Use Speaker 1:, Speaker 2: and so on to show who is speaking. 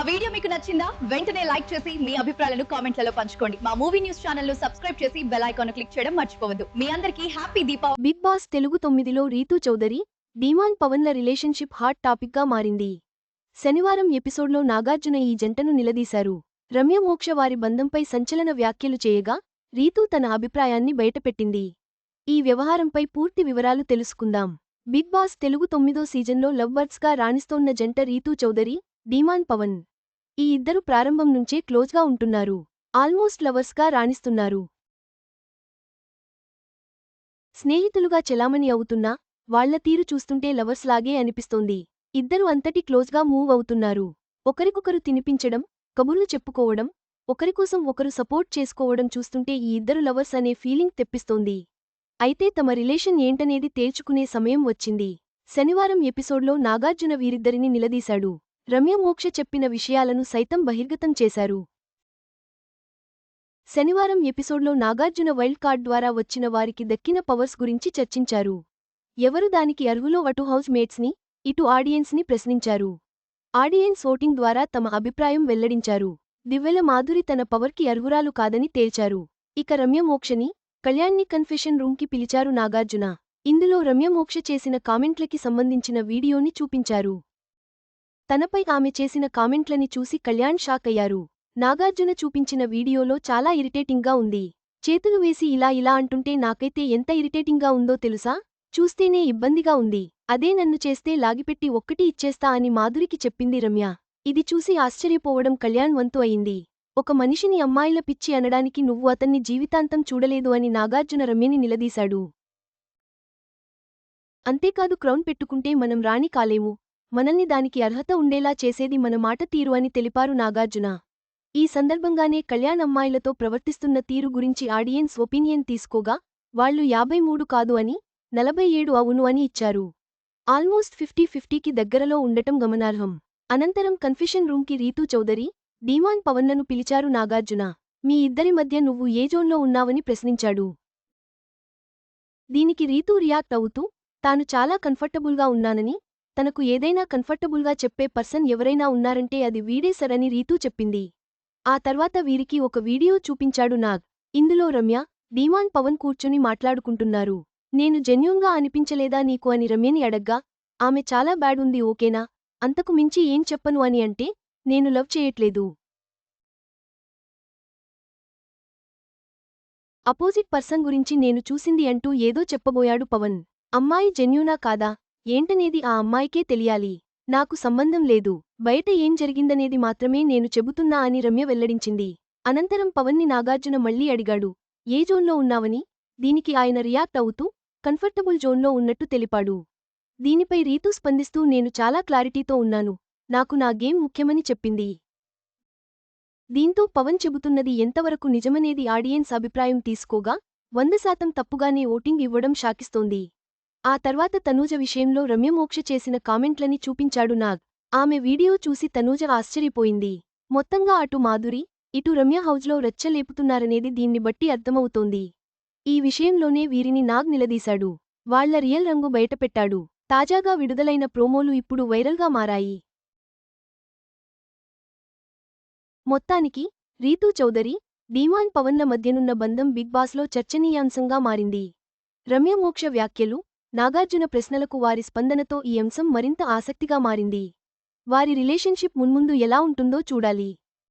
Speaker 1: మా వీడియో మీకు నచ్చిందా? వెంటనే లైక్ చేసి మీ అభిప్రాయాలను కామెంట్లలో పంచుకోండి. మా మూవీ న్యూస్ ఛానల్ను సబ్స్క్రైబ్ చేసి బెల్ ఐకాన్ క్లిక్ చేయడం మర్చిపోవద్దు. మీ అందరికీ happy Deepavali.
Speaker 2: Big Boss Telugu తొమ్మిదిలో రీతూ చౌదరి డీమాన్ పవన్ల రిలేషన్షిప్ హాట్ టాపిక్గా మారింది. శనివారం ఎపిసోడ్లో నాగార్జున ఈ జంటను నిలదీశారు. రమ్య మోక్ష వారి బంధంపై సంచలన వ్యాఖ్యలు చేయగా రీతూ తన అభిప్రాయాన్ని బయటపెట్టింది. ఈ వ్యవహారంపై పూర్తి వివరాలు తెలుసుకుందాం. బిగ్ బాస్ తెలుగు తొమ్మిదో సీజన్లో లవ్ రాణిస్తోన్న జంట రీతూ చౌదరి డీమాన్ పవన్. ఈ ఇద్దరు ప్రారంభం నుంచే క్లోజ్గా ఉంటున్నారు. ఆల్మోస్ట్ లవర్స్గా రాణిస్తున్నారు. స్నేహితులుగా చెలామణి అవుతున్నా వాళ్ళ తీరు చూస్తుంటే లవర్స్ లాగే అనిపిస్తోంది. ఇద్దరు అంతటి క్లోజ్గా మూవ్ అవుతున్నారు. ఒకరికొకరు తినిపించడం కబుర్లు చెప్పుకోవడం ఒకరికోసం ఒకరు సపోర్ట్ చేసుకోవడం చూస్తుంటే ఈ ఇద్దరు లవర్స్ అనే ఫీలింగ్ తెప్పిస్తోంది. అయితే తమ రిలేషన్ ఏంటనేది తేల్చుకునే సమయం వచ్చింది. శనివారం ఎపిసోడ్లో నాగార్జున వీరిద్దరిని నిలదీశాడు. రమ్యమోక్ష చెప్పిన విషయాలను సైతం బహిర్గతం చేశారు. శనివారం ఎపిసోడ్లో నాగార్జున వైల్డ్ కార్డ్ ద్వారా వచ్చిన వారికి దక్కిన పవర్స్ గురించి చర్చించారు. ఎవరు దానికి అర్హులో అటు హౌస్ మేట్స్ని ఇటు ఆడియన్స్ని ప్రశ్నించారు. ఆడియన్స్ ఓటింగ్ ద్వారా తమ అభిప్రాయం వెల్లడించారు. దివ్వెల మాధురి తన పవర్కి అర్హురాలు కాదని తేల్చారు. ఇక రమ్యమోక్షని కళ్యాణ్ని కన్ఫెషన్ రూమ్కి పిలిచారు నాగార్జున. ఇందులో రమ్యమోక్ష చేసిన కామెంట్లకి సంబంధించిన వీడియోని చూపించారు. తనపై ఆమె చేసిన కామెంట్లని చూసి కళ్యాణ్ షాక్ అయ్యారు. నాగార్జున చూపించిన వీడియోలో చాలా ఇరిటేటింగ్గా ఉంది. చేతులు వేసి ఇలా ఇలా అంటుంటే నాకైతే ఎంత ఇరిటేటింగ్గా ఉందో తెలుసా? చూస్తేనే ఇబ్బందిగా ఉంది. అదే నన్ను చేస్తే లాగిపెట్టి ఒక్కటి ఇచ్చేస్తా అని మాధురికి చెప్పింది రమ్య. ఇది చూసి ఆశ్చర్యపోవడం కళ్యాణ్ వంతు అయింది. ఒక మనిషిని అమ్మాయిల పిచ్చి అనడానికి నువ్వు అతన్ని జీవితాంతం చూడలేదు అని నాగార్జున రమ్యని నిలదీశాడు. అంతేకాదు క్రౌన్ పెట్టుకుంటే మనం రాణి కాలేము. మనల్ని దానికి అర్హత ఉండేలా చేసేది మన మాట తీరు అని తెలిపారు నాగార్జున. ఈ సందర్భంగానే కళ్యాణ్ అమ్మాయిలతో ప్రవర్తిస్తున్న తీరు గురించి ఆడియన్స్ ఒపీనియన్ తీసుకోగా వాళ్ళు యాభై మూడు కాదు అని నలభై ఏడు అవును అని ఇచ్చారు. ఆల్మోస్ట్ ఫిఫ్టీ ఫిఫ్టీకి దగ్గరలో ఉండటం గమనార్హం. అనంతరం కన్ఫెషన్ రూమ్కి రీతూ చౌదరి డీమాన్ పవన్లను పిలిచారు నాగార్జున. మీ ఇద్దరి మధ్య నువ్వు ఏ జోన్లో ఉన్నావని ప్రశ్నించాడు. దీనికి రీతూ రియాక్ట్ అవుతూ తాను చాలా కంఫర్టబుల్గా ఉన్నానని తనకు ఏదైనా కంఫర్టబుల్గా చెప్పే పర్సన్ ఎవరైనా ఉన్నారంటే అది వీడే సరని రీతూ చెప్పింది. ఆ తర్వాత వీరికి ఒక వీడియో చూపించాడు నాగ్. ఇందులో రమ్య డీమాన్ పవన్ కూర్చుని మాట్లాడుకుంటున్నారు. నేను జెన్యున్గా అనిపించలేదా నీకు అని రమ్యని అడగ్గా ఆమె చాలా బ్యాడ్ ఉంది ఓకేనా? అంతకు మించి ఏం చెప్పను అని అంటే నేను లవ్ చేయట్లేదు. అపోజిట్ పర్సన్ గురించి నేను చూసింది అంటూ ఏదో చెప్పబోయాడు పవన్. అమ్మాయి జెన్యూనా కాదా? ఏంటనేది ఆ అమ్మాయికే తెలియాలి. నాకు సంబంధం లేదు. బయట ఏం జరిగిందనేది మాత్రమే నేను చెబుతున్నా అని రమ్య వెల్లడించింది. అనంతరం పవన్ని నాగార్జున మళ్ళీ అడిగాడు. ఏ జోన్లో ఉన్నావని? దీనికి ఆయన రియాక్ట్ అవుతూ కంఫర్టబుల్ జోన్లో ఉన్నట్టు తెలిపాడు. దీనిపై రీతూ స్పందిస్తూ నేను చాలా క్లారిటీతో ఉన్నాను. నాకు నా గేమ్ ముఖ్యమని చెప్పింది. దీంతో పవన్ చెబుతున్నది ఎంతవరకు నిజమనేది ఆడియన్స్ అభిప్రాయం తీసుకోగా వంద శాతం తప్పుగానే ఓటింగ్ ఇవ్వడం షాకిస్తోంది. ఆ తర్వాత తనూజ విషయంలో రమ్యమోక్ష చేసిన కామెంట్లని చూపించాడు నాగ్. ఆమె వీడియో చూసి తనూజ ఆశ్చర్యపోయింది. మొత్తంగా అటు మాధురి ఇటు రమ్య హౌజ్లో రెచ్చలేపుతున్నారనేది దీన్ని బట్టి అర్థమవుతోంది. ఈ విషయంలోనే వీరిని నాగ్ నిలదీశాడు. వాళ్ళ రియల్ రంగు బయటపెట్టాడు. తాజాగా విడుదలైన ప్రోమోలు ఇప్పుడు వైరల్గా మారాయి. మొత్తానికి రీతూ చౌదరి డీమాన్ పవన్ల మధ్యనున్న బంధం బిగ్ బాస్లో చర్చనీయాంశంగా మారింది. రమ్యమోక్ష వ్యాఖ్యలు నాగార్జున ప్రశ్నలకు వారి స్పందనతో ఈ అంశం మరింత ఆసక్తిగా మారింది. వారి రిలేషన్షిప్ మున్ముందు ఎలా ఉంటుందో చూడాలి.